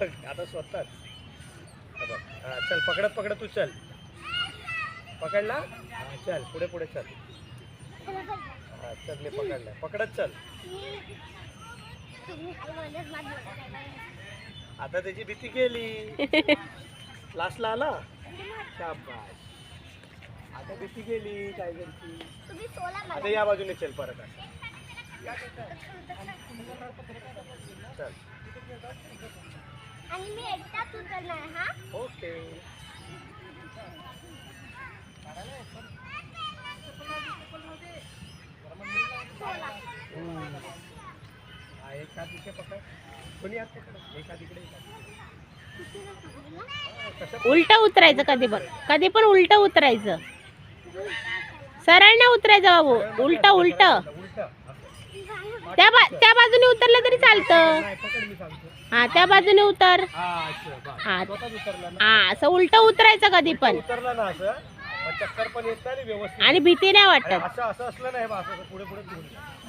बघ आता स्वतःच. हा चल पकडत पकडत तू चल. पकडला हा, चल पुढे पुढे चल. हा चल मी पकडला पकडत चल. आता त्याची भीती गेली लास्टला आला? शाबास. आता भीती गेली काय करती आता या बाजूने चल परत आता. चल. आणि मी एकटाच उतरणार हा? ओके. एक पकड. कोणी पकड? एक उलट उतरायचं कधी पण. कधी पण उलट उतरायचं. सरळ नाही उतरायचं बाबू. उलट उलट. उलट. त्या बा त्या बाजूने उतरलं तरी चालतं. हा त्या बाजूने उतर. हा असं उलट उतरायचं कधी पण. उतरला ना असं मग चक्कर पण येत नाही आणि व्यवस्थित. आणि भीती नाही वाटत. असं असं असलं नाही पुढे पुढे.